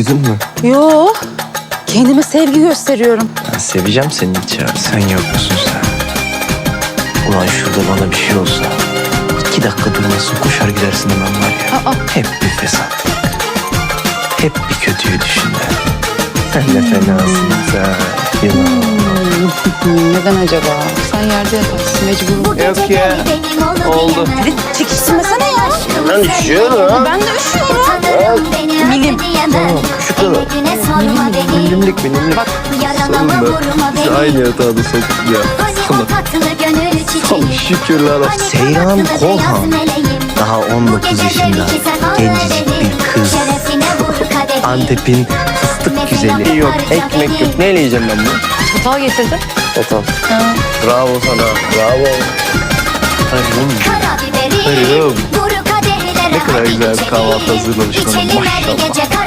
Üşüdün mü? Yo. Kendime sevgi gösteriyorum. Ben seveceğim seni hiç abi. Sen yoksun sen. Ulan şurada bana bir şey olsa. iki dakika durmasın koşar gidersin hemen var ya. Aa. Hep bir fesatlık. Hep bir kötüyü düşünme. Sen de fenasın sen. Yılan. Neden acaba? Sen yerde yatarsın mecburum. Yok ya. Oldu. Hadi çekiştirmesene ya. Lan üşüyorum. Ben de üşüyorum. Milim. Şu kadar. Milimlik milimlik. Bak Sorun ben. Biz aynı yatağa da soktuk ya. Sana şükürler olsun. Seyran Kolhan. Daha 19 yaşında. Gencecik bir kız. Antep'in fıstık güzeli. Yok, ekmek yok. Neyle yiyeceğim ben bunu? çatal getirdim. Çatal. Bravo sana. Bravo. Vuru kadehlere Ne kadar güzel bir kahvaltı hazırlamış bana, maşallah.